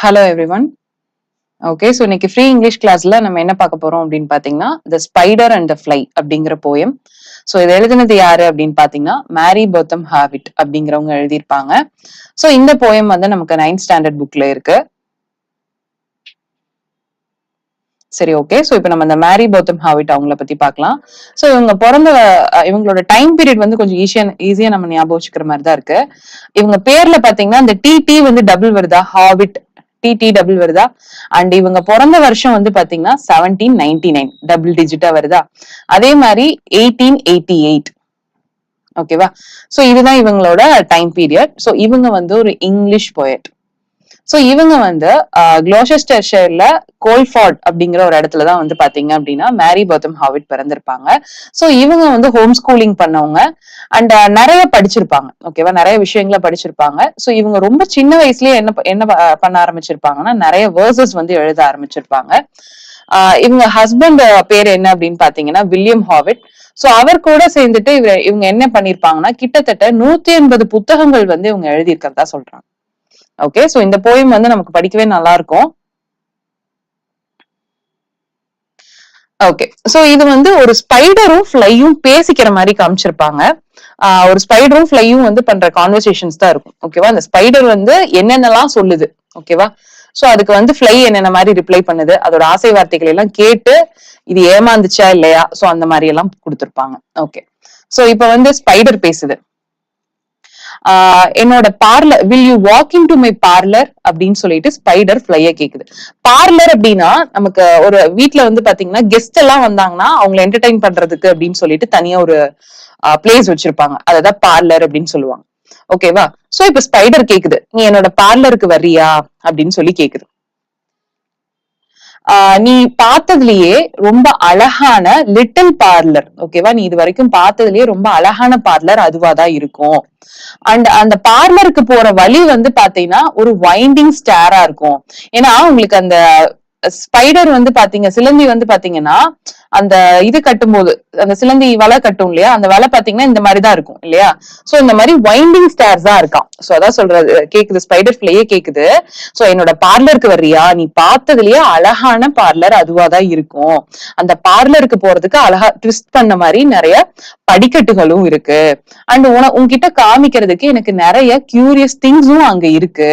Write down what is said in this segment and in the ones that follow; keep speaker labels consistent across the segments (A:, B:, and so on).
A: Hello every one okay so இன்னைக்கு free English கிளாஸ்ல நம்ம என்ன பார்க்க போறோம் அப்படின்னு பாத்தீங்கன்னா the spider and the fly அப்படிங்கிற போயம் ஸோ இது எழுதினது யாரு அப்படின்னு பாத்தீங்கன்னா மேரி பர்த்தம் ஹாவிட் அப்படிங்கிறவங்க எழுதியிருப்பாங்க. ஸோ இந்த போயம் வந்து நமக்கு நைன்த் ஸ்டாண்டர்ட் புக்ல இருக்கு. சரி ஓகே ஸோ இப்போ நம்ம இந்த மேரி பௌத்தம் ஹாவிட் அவங்கள பத்தி பார்க்கலாம். ஸோ இவங்க பிறந்த இவங்களோட டைம் பீரியட் வந்து கொஞ்சம் ஈஸியா ஈஸியா நம்ம ஞாபகம் வச்சுக்கிற மாதிரி தான் இருக்கு. இவங்க பேர்ல பாத்தீங்கன்னா இந்த டி வந்து டபுள் வருதா? ஹாவிட் டிடி டபுள் வருதா? அண்ட் இவங்க பிறந்த வருஷம் வந்து பாத்தீங்கன்னா செவன்டீன் நைன்டி நைன் டபுள் டிஜிட்டா வருதா? அதே மாதிரி எயிட்டீன் எயிட்டி எயிட் ஓகேவா சோ இதுதான் இவங்களோட டைம் பீரியட் சோ இவங்க வந்து ஒரு இங்கிலீஷ் போயட் சோ இவங்க வந்து குளோசெஸ்டர் ஷேர்ல கோல்ஃபார்ட் அப்படிங்கிற ஒரு இடத்துல தான் வந்து பாத்தீங்க அப்படின்னா மேரி பர்த்தம் ஹாவிட் பிறந்திருப்பாங்க. சோ இவங்க வந்து ஹோம் ஸ்கூலிங் பண்ணவங்க அண்ட் நிறைய படிச்சிருப்பாங்க. ஓகேவா நிறைய விஷயங்களை படிச்சிருப்பாங்க. சோ இவங்க ரொம்ப சின்ன வயசுலயே என்ன என்ன பண்ண ஆரம்பிச்சிருப்பாங்கன்னா நிறைய வேர்சஸ் வந்து எழுத ஆரம்பிச்சிருப்பாங்க. ஆஹ் இவங்க ஹஸ்பண்ட் பேர் என்ன அப்படின்னு பாத்தீங்கன்னா வில்லியம் ஹாவிட் சோ அவர் கூட சேர்ந்துட்டு இவங்க என்ன பண்ணிருப்பாங்கன்னா கிட்டத்தட்ட நூத்தி எண்பது புத்தகங்கள் வந்து இவங்க எழுதியிருக்கிறதா சொல்றாங்க. ஓகே ஸோ இந்த போயம் வந்து நமக்கு படிக்கவே நல்லா இருக்கும் ஓகே சோ இது வந்து ஒரு ஸ்பைடரும் ஃப்ளையும் பேசிக்கிற மாதிரி காமிச்சிருப்பாங்க. ஒரு ஸ்பைடரும் ஃப்ளையும் வந்து பண்ற கான்வர்சேஷன்ஸ் தான் இருக்கும். ஓகேவா அந்த ஸ்பைடர் வந்து என்னென்னலாம் சொல்லுது. ஓகேவா சோ அதுக்கு வந்து ஃப்ளை என்னென்ன மாதிரி ரிப்ளை பண்ணுது? அதோட ஆசை வார்த்தைகள் எல்லாம் கேட்டு இது ஏமாந்துச்சா இல்லையா? சோ அந்த மாதிரி எல்லாம் கொடுத்துருப்பாங்க. ஓகே சோ இப்ப வந்து ஸ்பைடர் பேசுது. என்னோட parlour will you walk into my parlour அப்படின்னு சொல்லிட்டு ஸ்பைடர் ஃபிளைய கேக்குது. பார்லர் அப்படின்னா நமக்கு ஒரு வீட்ல வந்து பாத்தீங்கன்னா கெஸ்ட் எல்லாம் வந்தாங்கன்னா அவங்களை என்டர்டைன் பண்றதுக்கு அப்படின்னு சொல்லிட்டு தனியா ஒரு பிளேஸ் வச்சிருப்பாங்க. அததான் பார்லர் அப்படின்னு சொல்லுவாங்க. ஓகேவா சோ இப்ப ஸ்பைடர் கேக்குது. நீ என்னோட பார்லருக்கு வர்றியா? அப்படின்னு சொல்லி கேக்குது. நீ பார்த்ததுலயே ரொம்ப அழகான லிட்டில் பார்லர் ஓகேவா நீ இது வரைக்கும் பார்த்ததுலயே ரொம்ப அழகான பார்லர் அதுவாதான் இருக்கும். அண்ட் அந்த பார்லருக்கு போற வழி வந்து பாத்தீங்கன்னா ஒரு வைண்டிங் ஸ்டாரா இருக்கும். ஏன்னா உங்களுக்கு அந்த ஸ்பைடர் வந்து பாத்தீங்க சிலந்தி வந்து பாத்தீங்கன்னா அந்த இது கட்டும்போது அந்த சிலந்தி வலை கட்டும் இல்லையா? அந்த வலை பாத்தீங்கன்னா இந்த மாதிரி தான் இருக்கும் இல்லையா? சோ இந்த மாதிரி வைண்டிங் ஸ்டார்ஸ் தான் இருக்கான் சோ அதான் சொல்றது கேக்குது ஸ்பைடர் ஃபிளையே கேக்குது. சோ என்னோட பார்லருக்கு வர்றியா? நீ பார்த்ததுலயே அழகான பார்லர் அதுவா தான் இருக்கும். அந்த பார்லருக்கு போறதுக்கு அழகா ட்விஸ்ட் பண்ண மாதிரி நிறைய படிக்கட்டுகளும் இருக்கு. அண்ட் உன உன்கிட்ட காமிக்கிறதுக்கு எனக்கு நிறைய கியூரியஸ் திங்ஸும் அங்க இருக்கு.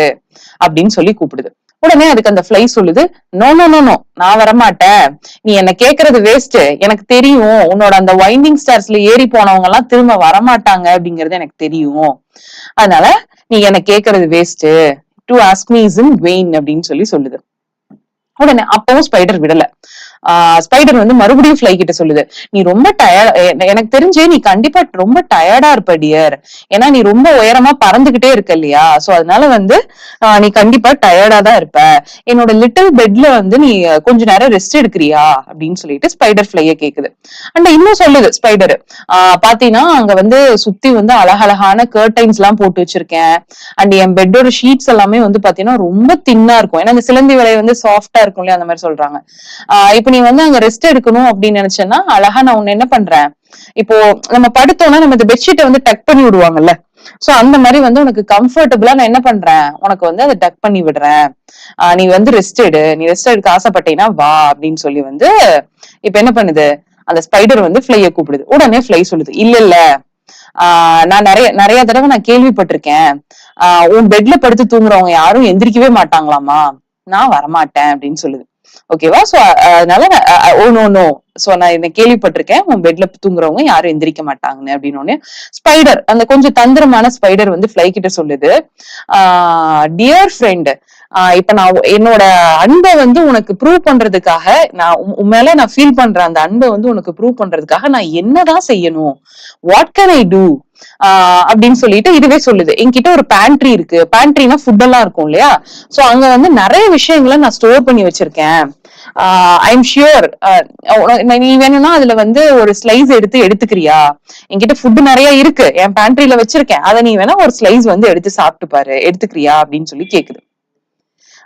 A: அப்படின்னு சொல்லி கூப்பிடுது. உடனே அதுக்கு அந்த ஃப்ளை சொல்லுது நோ நோ நோ நோ நான் வரமாட்டேன். நீ என்ன கேக்குறது வேஸ்ட் எனக்கு தெரியும். உன்னோட அந்த வைண்டிங் ஸ்டார்ஸ்ல ஏறி போனவங்க எல்லாம் திரும்ப வரமாட்டாங்க அப்படிங்கறது எனக்கு தெரியும். அதனால நீ என்ன கேக்குறது waste to ask me is in vain அப்படின்னு சொல்லி சொல்லுது. உடனே அப்பவும் ஸ்பைடர் விடல. ஸ்பைடர் வந்து மறுபடியும் ஃப்ளை கிட்ட சொல்லுது. நீ ரொம்ப டயர்ட் எனக்கு தெரிஞ்சு நீ கண்டிப்பா ரொம்ப டயர்டா இருப்ப டியர் ஏன்னா நீ ரொம்ப உயரமா பறந்துகிட்டே இருக்க இல்லையா? சோ அதனால வந்து நீ கண்டிப்பா டயர்டா தான் இருப்ப. என்னோட லிட்டில் பெட்ல வந்து நீ கொஞ்ச நேரம் ரெஸ்ட் எடுக்கிறியா? அப்படின்னு சொல்லிட்டு ஸ்பைடர் ஃபிளைய கேக்குது. அண்ட் இன்னும் சொல்லுது ஸ்பைடர் ஆஹ் பாத்தீங்கன்னா அங்க வந்து சுத்தி வந்து அழகழகான கர்டைன்ஸ் எல்லாம் போட்டு வச்சிருக்கேன். அண்ட் என் பெட்டோட ஷீட்ஸ் எல்லாமே வந்து பாத்தீங்கன்னா ரொம்ப தின்னா இருக்கும். ஏன்னா அந்த சிலந்தி விலை வந்து சாஃப்டா இருக்கும் இல்லையா அந்த மாதிரி சொல்றாங்க. ஆஹ் இப்ப நீ வந்து அங்க ரெஸ்ட் எடுக்கணும் அப்படின்னு நினைச்சேன்னா அழகா நான் உன்ன என்ன பண்றேன்? இப்போ நம்ம படுத்தோம்னா நம்ம இந்த பெட்ஷீட்டை வந்து டக் பண்ணி விடுவாங்கல்ல. சோ அந்த மாதிரி வந்து உனக்கு கம்ஃபர்டபுளா நான் என்ன பண்றேன்? உனக்கு வந்து அதை டக் பண்ணி விடுறேன். ஆஹ் நீ வந்து ரெஸ்ட் எடு. நீ ரெஸ்ட் எடுக்க ஆசைப்பட்டீங்கன்னா வா அப்படின்னு சொல்லி வந்து இப்ப என்ன பண்ணுது? அந்த ஸ்பைடர் வந்து ஃப்ளைய கூப்பிடுது. உடனே ஃப்ளை சொல்லுது. இல்ல இல்ல. ஆஹ் நான் நிறைய நிறைய தடவை நான் கேள்விப்பட்டிருக்கேன். ஆஹ் உன் பெட்ல படுத்து தூங்குறவங்க யாரும் எந்திரிக்கவே மாட்டாங்களாமா நான் வரமாட்டேன் அப்படின்னு சொல்லுது. ஓகேவா சோ அதனால ஓ நோ நோ சோ நான் oh, என்ன கேள்விப்பட்டிருக்கேன். உன் பெட்ல தூங்குறவங்க யாரும் எந்திரிக்க மாட்டாங்கன்னு அப்படின்னு ஸ்பைடர் அந்த கொஞ்சம் தந்திரமான ஸ்பைடர் வந்து ஃபிளை கிட்ட சொல்லுது. டியர் ஃப்ரெண்ட் இப்ப நான் என்னோட அன்பை வந்து உனக்கு ப்ரூவ் பண்றதுக்காக நான் உண்மையில உன் நான் ஃபீல் பண்ற அந்த அன்பை வந்து உனக்கு ப்ரூவ் பண்றதுக்காக நான் என்னதான் செய்யணும்? வாட் கேன் ஐ டூ அப்படின்னு சொல்லிட்டு இதுவே சொல்லுது. என்கிட்ட ஒரு பேண்ட்ரி இருக்கு. பேண்ட்ரினா ஃபுட் எல்லாம் இருக்கும் இல்லையா? சோ அங்க வந்து நிறைய விஷயங்களை நான் ஸ்டோர் பண்ணி வச்சிருக்கேன். ஐ எம் ஷியூர் நீ வேணும்னா அதுல வந்து ஒரு ஸ்லைஸ் எடுத்து எடுத்துக்கிறியா? என்கிட்ட ஃபுட் நிறைய இருக்கு. என் பேண்ட்ரியில வச்சிருக்கேன். அதை நீ வேணா ஒரு ஸ்லைஸ் வந்து எடுத்து சாப்பிட்டு பாரு. எடுத்துக்கிறியா? அப்படின்னு சொல்லி கேக்குது.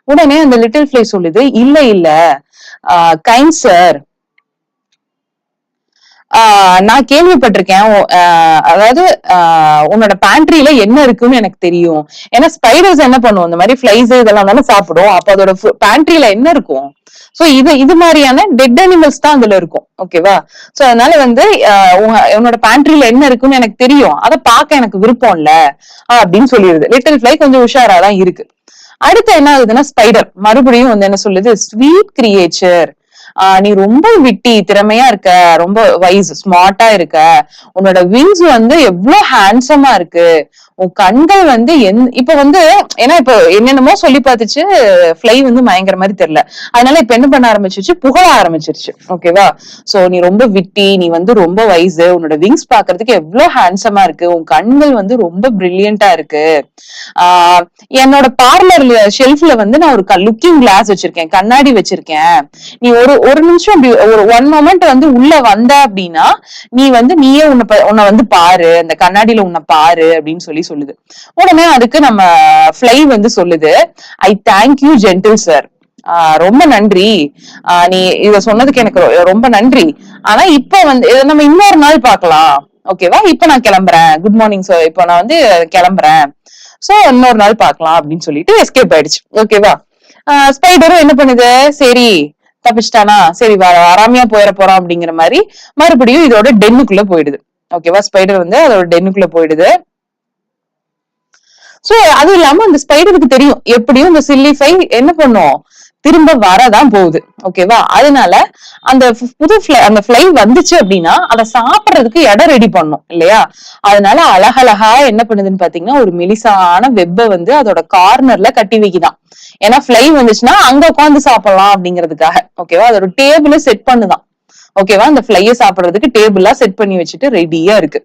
A: உடனே அந்த லிட்டில் ஃபிளை சொல்லுது இல்ல இல்ல. கைண்ட் சார் ஆஹ் நான் கேள்விப்பட்டிருக்கேன். ஆஹ் அதாவது ஆஹ் உன்னோட பேண்ட்ரியில என்ன இருக்குன்னு எனக்கு தெரியும். ஏன்னா ஸ்பைடர்ஸ் என்ன பண்ணும்? இந்த மாதிரி ஃபிளைஸ் இதெல்லாம் தானே சாப்பிடும். அப்ப அதோட பேண்ட்ரியில என்ன இருக்கும்? சோ இது இது மாதிரியான டெட் அனிமல்ஸ் தான் அதுல இருக்கும். ஓகேவா சோ அதனால வந்து உன்னோட பேண்ட்ரியில என்ன இருக்குன்னு எனக்கு தெரியும். அதை பார்க்க எனக்கு விருப்பம் இல்ல. அப்படின்னு சொல்லிடுது லிட்டில் ஃபிளை கொஞ்சம் உஷாரா தான் இருக்கு. அடுத்து என்ன ஆகுதுன்னா ஸ்பைடர் மறுபடியும் வந்து என்ன சொல்லுது? ஸ்வீட் கிரியேச்சர் நீ ரொம்ப விட்டி திறமையா இருக்க ரொம்ப வைஸ் ஸ்மார்ட்டா இருக்க. உன்னோட விங்ஸ் வந்து எவ்வளவு ஹேண்ட்ஸமா இருக்கு. உன் கண்கள் வந்து எந் இப்ப வந்து ஏன்னா இப்ப என்னென்னமோ சொல்லி பார்த்துச்சு ஃப்ளை வந்து மயங்கர மாதிரி தெரியல. அதனால இப்ப என்ன பண்ண ஆரம்பிச்சிருச்சு? புகழ ஆரம்பிச்சிருச்சு. ஓகேவா சோ நீ ரொம்ப விட்டி நீ வந்து ரொம்ப வைஸ் உன்னோட விங்ஸ் பாக்குறதுக்கு எவ்வளவு ஹேண்ட்ஸமா இருக்கு. உன் கண்கள் வந்து ரொம்ப பிரில்லியண்டா இருக்கு. ஆஹ் என்னோட பார்லர் ஷெல்ஃப்ல வந்து நான் ஒரு லுக்கிங் கிளாஸ் வச்சிருக்கேன் கண்ணாடி வச்சிருக்கேன். நீ ஒரு ஒரு நிமிஷம் அப்படி ஒரு ஒன் மொமெண்ட் வந்து உள்ள வந்த அப்படின்னா நீ வந்து நீயே உன்னை ப- உன்னை வந்து பாரு அந்த கண்ணாடியில உன்னை பாரு அப்படின்னு சொல்லி சொல்லுது. உடனே அதுக்கு நம்ம ஃப்ளை வந்து சொல்லுது I thank you gentle sir ரொம்ப நன்றி. நீ இத சொன்னதுக்கு எனக்கு ரொம்ப நன்றி. ஆனா இப்ப வந்து நம்ம இன்னொரு நாள் பார்க்கலாம். ஓகேவா இப்ப நான் கிளம்புறேன். குட் மார்னிங் சார் இப்போ நான் வந்து கிளம்புறேன். சோ இன்னொரு நாள் பார்க்கலாம் அப்படின்னு சொல்லிட்டு எஸ்கேப் ஆயிடுச்சு. ஓகேவா ஸ்பைடரும் என்ன பண்ணுது? சரி. தப்பிச்சிட்டானா? சரி வர வராமையா போயிட போறோம் அப்படிங்கிற மாதிரி மறுபடியும் இதோட டென்னுக்குள்ள போயிடுது. ஓகேவா ஸ்பைடர் வந்து அதோட டென்னுக்குள்ள போயிடுது. சோ அதுவும் இல்லாம அந்த ஸ்பைடருக்கு தெரியும். எப்படியும் இந்த சில்லி ஃபை என்ன பண்ணும்? திரும்ப வரதான் போகுது. ஓகேவா அதனால அந்த புது ஃபிளை அந்த ஃபிளை வந்துச்சு அப்படின்னா அதை சாப்பிடுறதுக்கு இடம் ரெடி பண்ணும் இல்லையா? அதனால அழகழகா என்ன பண்ணுதுன்னு பாத்தீங்கன்னா ஒரு மெலிசான வெப்பை வந்து அதோட கார்னர்ல கட்டி வைக்கிதான். ஏன்னா ஃபிளை வந்துச்சுன்னா அங்க உட்காந்து சாப்பிடலாம் அப்படிங்கிறதுக்காக. ஓகேவா அதோட டேபிள செட் பண்ணுதான். ஓகேவா அந்த ஃபிளைய சாப்பிடுறதுக்கு டேபிளா செட் பண்ணி வச்சுட்டு ரெடியா இருக்கு.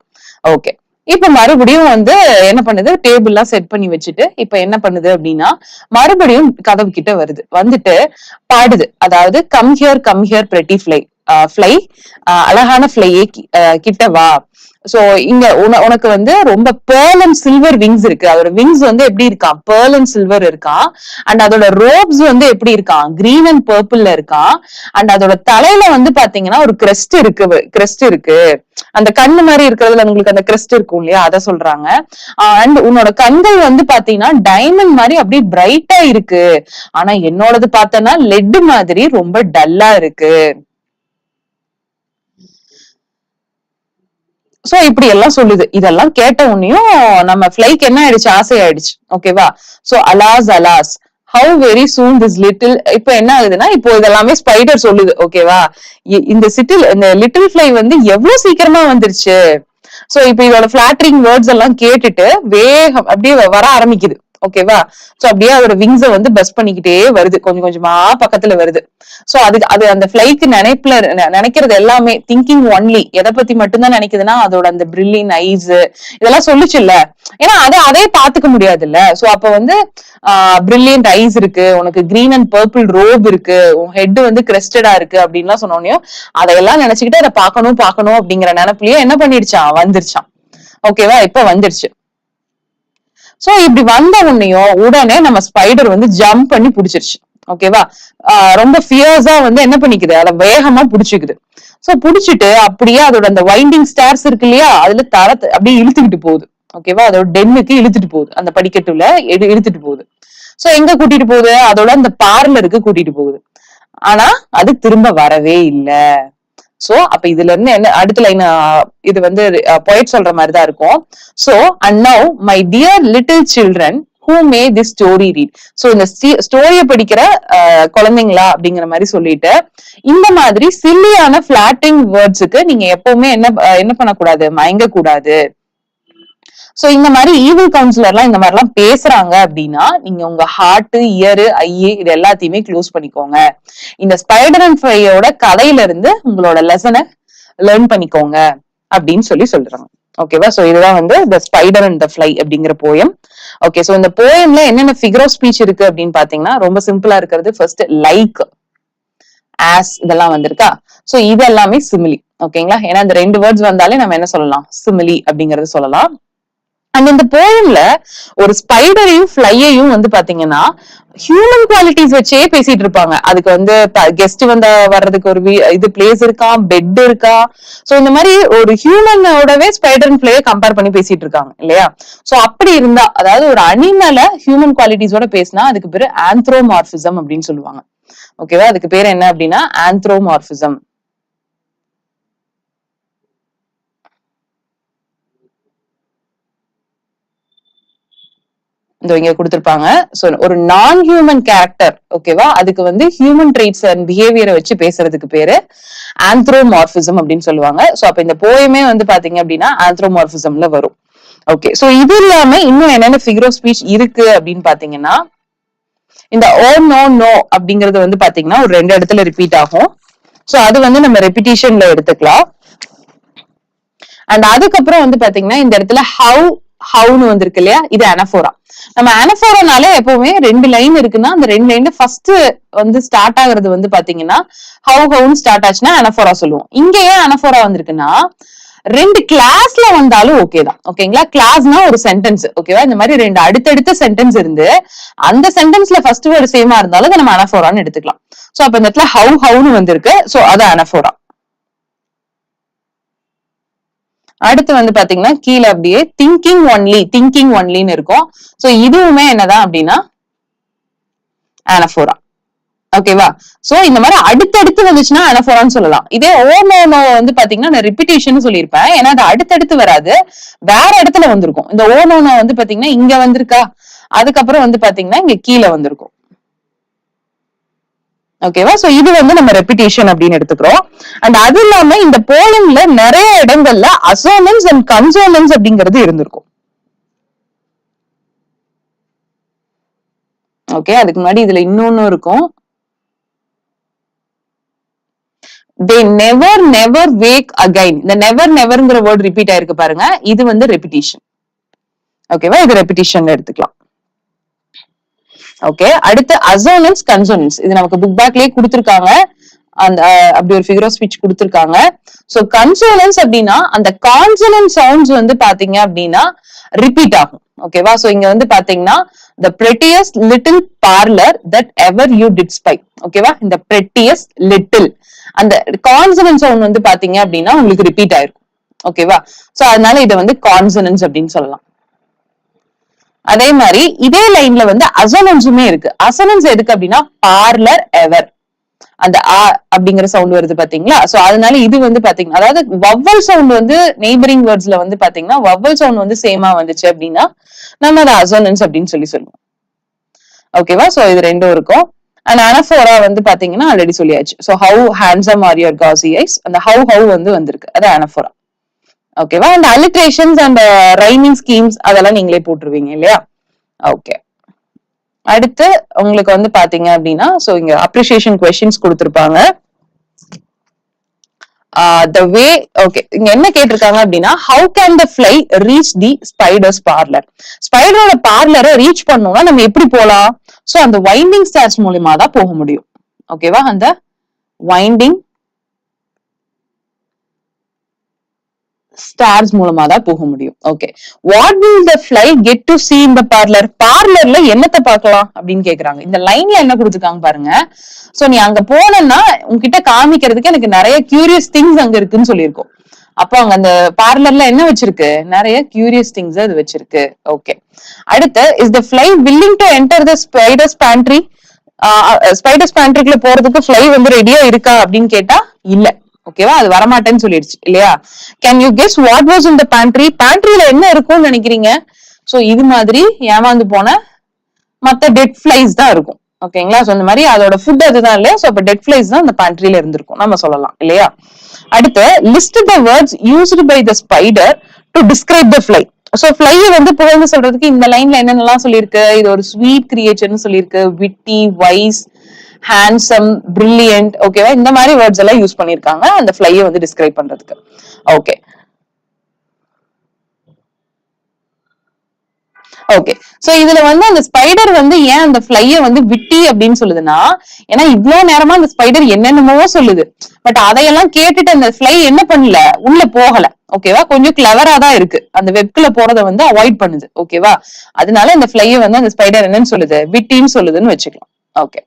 A: ஓகே இப்ப மறுபடியும் வந்து என்ன பண்ணுது? டேபிள் எல்லாம் செட் பண்ணி வச்சுட்டு இப்ப என்ன பண்ணுது அப்படின்னா மறுபடியும் கதவு கிட்ட வருது. வந்துட்டு பாடுது. அதாவது come here come here pretty fly fly அழகான ஃபிளையே கிட்ட வா. சோ இங்க உன- உனக்கு வந்து ரொம்ப பேர்ல் அண்ட் சில்வர் விங்ஸ் இருக்கு. அதோட விங்ஸ் வந்து எப்படி இருக்கான் பேர்ல் அண்ட் சில்வர் இருக்கான் அண்ட் அதோட ரோப்ஸ் வந்து எப்படி இருக்கான் கிரீன் அண்ட் பர்பிள்ல இருக்கான் அண்ட் அதோட தலையில வந்து பாத்தீங்கன்னா ஒரு கிரெஸ்ட் இருக்கு கிரெஸ்ட் இருக்கு. அந்த கண்ணு மாதிரி இருக்கிறதுல உங்களுக்கு அந்த கிரெஸ்ட் இருக்கும் இல்லையா? அத சொல்றாங்க. அண்ட் உன்னோட கண்கள் வந்து பாத்தீங்கன்னா டைமண்ட் மாதிரி அப்படியே பிரைட்டா இருக்கு. ஆனா என்னோடது பார்த்தனா லெட் மாதிரி ரொம்ப டல்லா இருக்கு. சோ இப்படி எல்லாம் சொல்லுது. இதெல்லாம் கேட்ட உடனேயும் நம்ம ஃபிளைக்கு என்ன ஆயிடுச்சு? ஆசை ஆயிடுச்சு. ஓகேவா so alas alas how very soon this little இப்ப என்ன ஆகுதுன்னா இப்போ இதெல்லாமே ஸ்பைடர் சொல்லுது. ஓகேவா இந்த சிட்டில் இந்த லிட்டில் ஃபிளை வந்து எவ்வளவு சீக்கிரமா வந்துருச்சு? சோ இப்ப இதோட பிளாட்டரிங் வேர்ட்ஸ் எல்லாம் கேட்டுட்டு வேகம் அப்படியே வர ஆரம்பிக்குது. ஓகேவா? சோ அப்படியே அதோட விங்ஸ வந்து பஸ் பண்ணிக்கிட்டே வருது. கொஞ்சம் கொஞ்சமா பக்கத்துல வருது. சோ அதுக்கு அது அந்த ஃபிளைக்கு நினைப்புல நினைக்கிறது எல்லாமே திங்கிங் ஒன்லி எதை பத்தி மட்டும்தான் நினைக்குதுன்னா அதோட அந்த பிரில்லின் ஐஸ் இதெல்லாம் சொல்லுச்சுல்ல? ஏன்னா அதை அதே பாத்துக்க முடியாது இல்ல சோ அப்ப வந்து பிரில்லியன்ட் ஐஸ் இருக்கு. உனக்கு கிரீன் அண்ட் பர்பிள் ரோப் இருக்கு. உன் ஹெட் வந்து கிரெஸ்டடா இருக்கு அப்படின்லாம் சொன்னோடனே அதையெல்லாம் நினைச்சுக்கிட்டு அதை பார்க்கணும் பார்க்கணும் அப்படிங்கிற நினைப்புலயே என்ன பண்ணிடுச்சான்? வந்துருச்சான். ஓகேவா? இப்ப வந்துருச்சு. சோ இப்படி வந்த உடனேயும் உடனே நம்ம ஸ்பைடர் வந்து ஜம்ப் பண்ணி புடிச்சிருச்சு. ஓகேவா ஆஹ் ரொம்ப ஃபியர்ஸா வந்து என்ன பண்ணிக்குது? அதை வேகமா புடிச்சுக்குது. சோ புடிச்சிட்டு அப்படியே அதோட அந்த வைண்டிங் ஸ்டார்ஸ் இருக்கு இல்லையா? அதுல தரத்தை அப்படியே இழுத்துக்கிட்டு போகுது. ஓகேவா அதோட டென்னுக்கு இழுத்துட்டு போகுது. அந்த படிக்கட்டுல இழுத்துட்டு போகுது. சோ எங்க கூட்டிட்டு போகுது? அதோட அந்த பார்லருக்கு கூட்டிட்டு போகுது. ஆனா அது திரும்ப வரவே இல்ல. சோ அப்ப இதுல இருந்து என்ன அடுத்த லைன் இது வந்து பொயட் சொல்ற மாதிரி தான் இருக்கும். So and now my dear little children who may this story read so இந்த ஸ்டோரிய படிக்கிற குழந்தைங்களா அப்படிங்கிற மாதிரி சொல்லிட்டு இந்த மாதிரி சில்லியான பிளாட்டிங் வேர்ட்ஸுக்கு நீங்க எப்பவுமே என்ன என்ன பண்ணக்கூடாது? மயங்க கூடாது சோ இந்த மாதிரி ஈவில் கவுன்சிலர்லாம் இந்த மாதிரி எல்லாம் பேசுறாங்க அப்படின்னா நீங்க உங்க ஹார்ட் இயர் ஐ இது எல்லாத்தையுமே க்ளோஸ் பண்ணிக்கோங்க. இந்த ஸ்பைடர் அண்ட் ஃப்ளையோட கதையில இருந்து உங்களோட லெசனை லேர்ன் பண்ணிக்கோங்க அப்படின்னு சொல்லி சொல்றாங்க. ஓகேவா சோ இதுதான் வந்து the spider and the fly அப்படிங்கிற போயம் ஓகே சோ இந்த போயம்ல என்னென்ன ஃபிகர் ஆஃப் ஸ்பீச் இருக்கு அப்படின்னு பாத்தீங்கன்னா ரொம்ப சிம்பிளா இருக்கிறது. ஃபர்ஸ்ட் லைக் ஆஸ் இதெல்லாம் வந்திருக்கா? சோ இது எல்லாமே சிமிலி ஓகேங்களா ஏன்னா இந்த ரெண்டு வேர்ட்ஸ் வந்தாலே நம்ம என்ன சொல்லலாம்? சிமிலி அப்படிங்கறது சொல்லலாம். அண்ட் இந்த போயம்ல ஒரு ஸ்பைடரையும் ஃபிளையையும் வந்து பாத்தீங்கன்னா ஹியூமன் குவாலிட்டிஸ் வச்சே பேசிட்டு இருப்பாங்க. அதுக்கு வந்து கெஸ்ட் வந்த வர்றதுக்கு ஒரு இது பிளேஸ் இருக்கா? பெட் இருக்கா? சோ இந்த மாதிரி ஒரு ஹியூமனோடவே ஸ்பைடர் அண்ட் கம்பேர் பண்ணி பேசிட்டு இருக்காங்க இல்லையா? சோ அப்படி இருந்தா அதாவது ஒரு அனிமல ஹியூமன் குவாலிட்டிஸோட பேசினா அதுக்கு பேரு ஆந்த்ரோமார்பிசம் அப்படின்னு சொல்லுவாங்க. ஓகேவா அதுக்கு பேர் என்ன அப்படின்னா ஆந்த்ரோமார்பிசம் இந்த இங்க கொடுத்துருப்பாங்க. ஸோ ஒரு நான் ஹியூமன் கேரக்டர் ஓகேவா அதுக்கு வந்து ஹியூமன் ட்ரீட்ஸ் அண்ட் பிஹேவியரை வச்சு பேசுறதுக்கு பேரு ஆந்த்ரோமார்பிசம் அப்படின்னு சொல்லுவாங்க. சோ அப்ப இந்த போயமே வந்து பாத்தீங்க அப்படின்னா ஆந்த்ரோமார்பிசம்ல வரும். ஓகே சோ இது இல்லாம இன்னும் என்னென்ன ஃபிகர் ஆஃப் ஸ்பீச் இருக்கு அப்படின்னு பாத்தீங்கன்னா இந்த ஓ நோ நோ அப்படிங்கறது வந்து பாத்தீங்கன்னா ஒரு ரெண்டு இடத்துல ரிப்பீட் ஆகும். சோ அது வந்து நம்ம ரெப்பிட்டேஷன்ல எடுத்துக்கலாம். அண்ட் அதுக்கப்புறம் வந்து பாத்தீங்கன்னா இந்த இடத்துல ஹவு ஹவுன்னு வந்திருக்கு இல்லையா? இது அனஃபோரா. நம்ம அனஃபோரானாலே எப்பவுமே ரெண்டு லைன் இருக்குன்னா அந்த ரெண்டு லைன் ஃபர்ஸ்ட் வந்து ஸ்டார்ட் ஆகுறது வந்து பாத்தீங்கன்னா ஹவு ஹவுன்னு ஸ்டார்ட் ஆச்சுன்னா அனஃபோரா சொல்லுவோம். இங்க ஏன் அனஃபோரா வந்திருக்குன்னா ரெண்டு கிளாஸ்ல வந்தாலும் ஓகே தான். ஓகேங்களா கிளாஸ்னா ஒரு சென்டென்ஸ் ஓகேவா இந்த மாதிரி ரெண்டு அடுத்தடுத்த சென்டென்ஸ் இருந்து அந்த சென்டென்ஸ்ல ஃபர்ஸ்ட் வேர்டு சேமா இருந்தாலும் அதை நம்ம அனஃபோரான்னு எடுத்துக்கலாம். சோ அப்ப இந்த இடத்துல ஹவு ஹவுன்னு வந்திருக்கு. சோ அது அனஃபோரா. அடுத்து வந்து பாத்தீங்கன்னா கீழே அப்படியே திங்கிங் ஒன்லி திங்கிங் ஒன்லின்னு இருக்கும். சோ இதுவுமே என்னதான் அப்படின்னா அனஃபோரா ஓகேவா சோ இந்த மாதிரி அடுத்தடுத்து வந்துச்சுன்னா அனஃபோரான்னு சொல்லலாம். இதே ஓமோனோ வந்து பாத்தீங்கன்னா நான் ரிப்பிட்டேஷன் சொல்லியிருப்பேன். ஏன்னா அது அடுத்தடுத்து வராது. வேற இடத்துல வந்திருக்கும். இந்த ஓனோனோ வந்து பாத்தீங்கன்னா இங்க வந்திருக்கா? அதுக்கப்புறம் வந்து பாத்தீங்கன்னா இங்க கீழே வந்திருக்கும். ஓகேவா சோ இது வந்து நம்ம ரெப்பிட்டேஷன் அப்படின்னு எடுத்துக்கிறோம். அண்ட் அது இல்லாம இந்த போலிங்ல நிறைய இடங்கள்ல அசோனன்ஸ் அண்ட் கன்சோனன்ஸ் அப்படிங்கிறது இருந்திருக்கும். ஓகே அதுக்கு முன்னாடி இதுல இன்னொன்னு இருக்கும். They never never wake again இந்த நெவர் நெவர்ங்கிற வேர்ட் ரிப்பீட் ஆயிருக்கு பாருங்க. இது வந்து ரெப்பிட்டேஷன் ஓகேவா இது ரெப்பிட்டேஷன்ல எடுத்துக்கலாம். ஓகே அடுத்து அசோனன்ஸ் கன்சோனன்ஸ் இது நமக்கு புக் பேக்லயே கொடுத்துருக்காங்க. அந்த அப்படி ஒரு ஃபிகர் ஆஃப் ஸ்பீச் கொடுத்துருக்காங்க. சோ கன்சோனன்ஸ் அப்படின்னா அந்த கான்சனன்ட் சவுண்ட்ஸ் வந்து பாத்தீங்க அப்படின்னா ரிப்பீட் ஆகும். ஓகேவா சோ இங்க வந்து பாத்தீங்கன்னா the prettiest little parlour that ever you did spy ஓகேவா இந்த பிரெட்டியஸ்ட் லிட்டில் அந்த கான்சனன்ட் சவுண்ட் வந்து பாத்தீங்க அப்படின்னா உங்களுக்கு ரிப்பீட் ஆயிருக்கும் ஓகேவா சோ அதனால இதை வந்து கான்சனன்ஸ் அப்படின்னு சொல்லலாம். அதே மாதிரி இதே லைன்ல வந்து அசனன்ஸுமே இருக்கு. அசனன்ஸ் எதுக்கு அப்படின்னா பார்லர் எவர் அந்த ஆ அப்படிங்கிற சவுண்ட் வருது பாத்தீங்களா? சோ அதனால இது வந்து பாத்தீங்கன்னா அதாவது வவ்வல் சவுண்ட் வந்து நெய்பரிங் வேர்ட்ஸ்ல வந்து பாத்தீங்கன்னா வவ்வல் சவுண்ட் வந்து சேமா வந்துச்சு அப்படின்னா நம்ம அதை அசோனன்ஸ் அப்படின்னு சொல்லி சொல்லுவோம். ஓகேவா சோ இது ரெண்டும் இருக்கும். அண்ட் அனஃபோரா வந்து பாத்தீங்கன்னா ஆல்ரெடி சொல்லியாச்சு. So how handsome are your gauzy eyes அந்த ஹவு ஹவு வந்து வந்திருக்கு. அது அனஃபோரா ஓகேவா and alliterations and rhyming schemes அதெல்லாம் நீங்களே போட்டுருவீங்க இல்லையா? ஓகே அடுத்து உங்களுக்கு வந்து பாத்தீங்க அப்படின்னா ஸோ இங்க அப்ரிசியேஷன் கொஸ்டின்ஸ் கொடுத்துருப்பாங்க. த வே ஓகே இங்க என்ன கேட்டிருக்காங்க அப்படின்னா how can the fly reach the spider's parlour ஸ்பைடரோட பார்லரை ரீச் பண்ணோம்னா நம்ம எப்படி போலாம்? சோ அந்த வைண்டிங் ஸ்டார்ஸ் மூலியமா தான் போக முடியும். ஓகேவா அந்த வைண்டிங் ஸ்டார்ஸ் மூலமா தான் போக முடியும். Okay what will the fly get to see in parlour பார்லர்ல என்னத்தை பார்க்கலாம் அப்படின்னு கேக்குறாங்க. இந்த லைன்ல என்ன கொடுத்துருக்காங்க பாருங்க. சோ நீ அங்க போனேன்னா உங்ககிட்ட காமிக்கிறதுக்கு எனக்கு நிறைய கியூரியஸ் திங்ஸ் அங்க இருக்குன்னு சொல்லியிருக்கோம். அப்போ அங்க அந்த பார்லர்ல என்ன வச்சிருக்கு? நிறைய கியூரியஸ் திங்ஸ் அது வச்சிருக்கு. ஓகே அடுத்து is the fly willing to enter the spider's pantry spider's பேண்ட்ரிக்குள்ள போறதுக்கு ஃபிளை வந்து ரெடியா இருக்கா அப்படின்னு கேட்டா இல்ல. ஓகேவா அது வரமாட்டேன்னு சொல்லிடுச்சு இல்லையா? Can you guess what was in the pantry பேண்ட்ரியில என்ன இருக்கும்னு நினைக்கிறீங்க? சோ இது மாதிரி ஏமாந்து போன மத்த டெட் ஃபிளைஸ் தான் இருக்கும். ஓகேங்களா சோ இந்த மாதிரி அதோட ஃபுட் அதுதான் இல்லையா? சோ இப்போ டெட் ஃபிளைஸ் தான் அந்த பேண்ட்ரியில இருந்திருக்கும். நம்ம சொல்லலாம் இல்லையா? அடுத்து list the words used by the spider to describe the fly so fly வந்து புகழ்ந்து சொல்றதுக்கு இந்த லைன்ல என்னென்னலாம் சொல்லியிருக்கு? இது ஒரு ஸ்வீட் கிரியேச்சர்னு சொல்லியிருக்கு. விட்டி வைஸ் ஹேண்ட்ஸம் பிரில்லியன்ட் ஓகேவா இந்த மாதிரி வேர்ட்ஸ் எல்லாம் யூஸ் பண்ணிருக்காங்க. அந்த ஃபிளையை வந்து டிஸ்கிரைப் பண்றதுக்கு. ஓகே ஓகே சோ இதுல வந்து அந்த ஸ்பைடர் வந்து ஏன் அந்த ஃபிளைய வந்து விட்டி அப்படின்னு சொல்லுதுன்னா ஏன்னா இவ்வளவு நேரமா அந்த ஸ்பைடர் என்னென்னமோ சொல்லுது. பட் அதையெல்லாம் கேட்டுட்டு அந்த ஃபிளை என்ன பண்ணல? உள்ள போகல. ஓகேவா கொஞ்சம் கிளவரா தான் இருக்கு. அந்த வெப்குல போறத வந்து அவாய்ட் பண்ணுது. ஓகேவா அதனால இந்த ஃபிளைய வந்து அந்த ஸ்பைடர் என்னன்னு சொல்லுது? விட்டின்னு சொல்லுதுன்னு வச்சுக்கலாம். ஓகே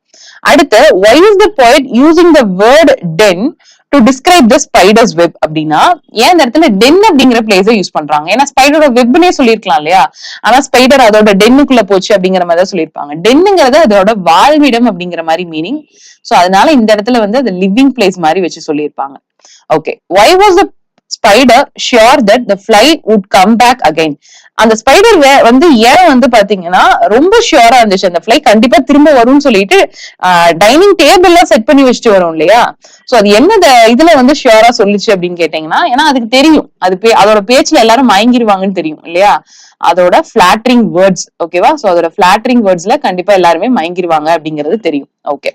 A: அடுத்து why is the point using the word den to describe the spider's web அப்படின்னா ஏன் இந்த இடத்துல டென் அப்படிங்கிற பிளேஸை யூஸ் பண்றாங்க? ஏன்னா ஸ்பைடரோட வெப்னே சொல்லியிருக்கலாம் இல்லையா? ஆனா ஸ்பைடர் அதோட டென்னுக்குள்ள போச்சு அப்படிங்கிற மாதிரி தான் சொல்லியிருப்பாங்க. டென்னுங்கிறது அதோட வாழ்விடம் அப்படிங்கிற மாதிரி மீனிங் சோ அதனால இந்த இடத்துல வந்து அது லிவிங் பிளேஸ் மாதிரி வச்சு சொல்லியிருப்பாங்க. Okay why was the spider sure that the fly would come back again அந்த ஸ்பைடர் வந்து ஏன் வந்து பாத்தீங்கன்னா ரொம்ப ஷியோரா இருந்துச்சு. அந்த ஃபிளை கண்டிப்பா திரும்ப வரும்னு சொல்லிட்டு டைனிங் டேபிள் எல்லாம் செட் பண்ணி வச்சுட்டு வரும் இல்லையா? சோ அது என்ன இதுல வந்து ஷியோரா சொல்லுச்சு அப்படின்னு கேட்டீங்கன்னா ஏன்னா அதுக்கு தெரியும். அது பே- அதோட பேச்சுல எல்லாரும் மயங்கிருவாங்கன்னு தெரியும் இல்லையா? அதோட ஃபிளாட்டரிங் வேர்ட்ஸ் ஓகேவா சோ அதோட ஃபிளாட்டரிங் வேர்ட்ஸ்ல கண்டிப்பா எல்லாருமே மயங்கிருவாங்க அப்படிங்கிறது தெரியும். Okay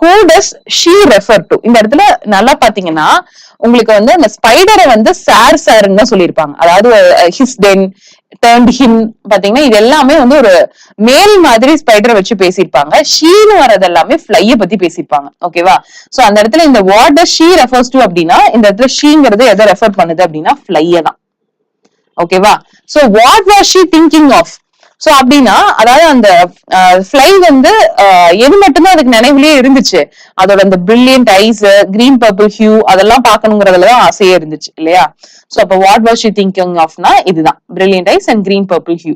A: who does she refer to இந்த இடத்துல நல்லா பாத்தீங்கன்னா உங்களுக்கு வந்து அந்த ஸ்பைடரை வந்து சார் சார்ன்னு தான் சொல்லியிருப்பாங்க. அதாவது ஹிஸ் டென் டேர்ன்ட் ஹிம் பாத்தீங்கன்னா இது எல்லாமே வந்து ஒரு மேல் மாதிரி ஸ்பைடரை வச்சு பேசியிருப்பாங்க. ஷீன்னு வர்றது எல்லாமே ஃபிளைய பத்தி பேசியிருப்பாங்க. ஓகேவா சோ அந்த இடத்துல இந்த வாட் ஷீ ரெஃபர்ஸ் டு அப்படின்னா இந்த இடத்துல ஷீங்கிறது எதை ரெஃபர் பண்ணுது அப்படின்னா ஃபிளைய தான். ஓகேவா so what was she thinking of so அப்படின்னா அதாவது அந்த ஃபிளை வந்து எது மட்டும்தான் அதுக்கு நினைவுலயே இருந்துச்சு. அதோட அந்த brilliant eyes green purple hue அதெல்லாம் பார்க்கணுங்கிறதுல தான் ஆசையே இருந்துச்சு இல்லையா? சோ அப்ப வாட் வாஸ் ஷீ திங்கிங் ஆஃப்னா இதுதான். Brilliant eyes and green purple hue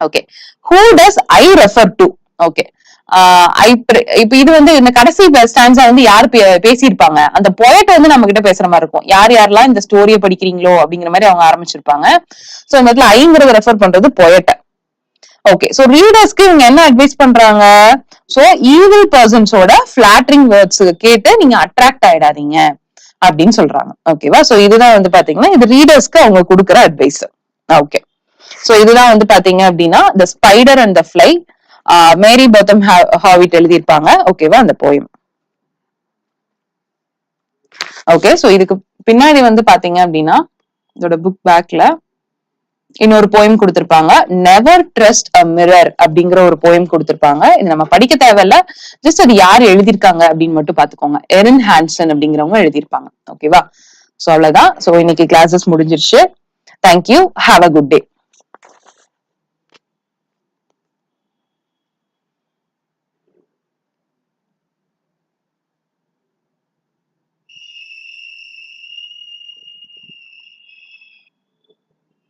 A: okay who does I refer to okay I இப்ப இது வந்து இந்த கடைசி ஸ்டான்ஸா வந்து யார் பே- பேசியிருப்பாங்க? அந்த பொயட்டை வந்து நம்ம கிட்ட பேசுற மாதிரி இருக்கும். யார் யாரெல்லாம் இந்த ஸ்டோரியை படிக்கிறீங்களோ அப்படிங்கிற மாதிரி அவங்க ஆரம்பிச்சிருப்பாங்க. சோ இந்த இடத்துல ஐங்கிறத ரெஃபர் பண்றது பொயட்டை ஓகே சோ ரீடர்ஸ்க்கு இவங்க என்ன அட்வைஸ் பண்றாங்க? சோ ஈவில் பர்சன்ஸோட ஃபிளாட்டரிங் வேர்ட்ஸ் கேட்டு நீங்க அட்ராக்ட் ஆயிடாதீங்க அப்படின்னு சொல்றாங்க. ஓகேவா சோ இதுதான் வந்து பாத்தீங்கன்னா இது ரீடர்ஸ்க்கு அவங்க கொடுக்குற அட்வைஸ் ஓகே சோ இதுதான் வந்து பாத்தீங்க அப்படின்னா the spider and the fly Mary Botham Howitt எழுதியிருப்பாங்க. ஓகேவா அந்த போயம் ஓகே சோ இதுக்கு பின்னாடி வந்து பாத்தீங்க அப்படின்னா இதோட புக் பேக்ல இன்னொரு போயம் கொடுத்திருப்பாங்க. நெவர் ட்ரஸ்ட் அ மிரர் அப்படிங்கிற ஒரு போயம் கொடுத்திருப்பாங்க. இது நம்ம படிக்க தேவையில்ல. ஜஸ்ட் அது யார் எழுதியிருக்காங்க அப்படின்னு மட்டும் பாத்துக்கோங்க எரின் ஹான்சன் அப்படிங்கிறவங்க எழுதியிருப்பாங்க. ஓகேவா சோ அவ்வளவுதான். சோ இன்னைக்கு கிளாஸஸ் முடிஞ்சிருச்சு. Thank you have a good day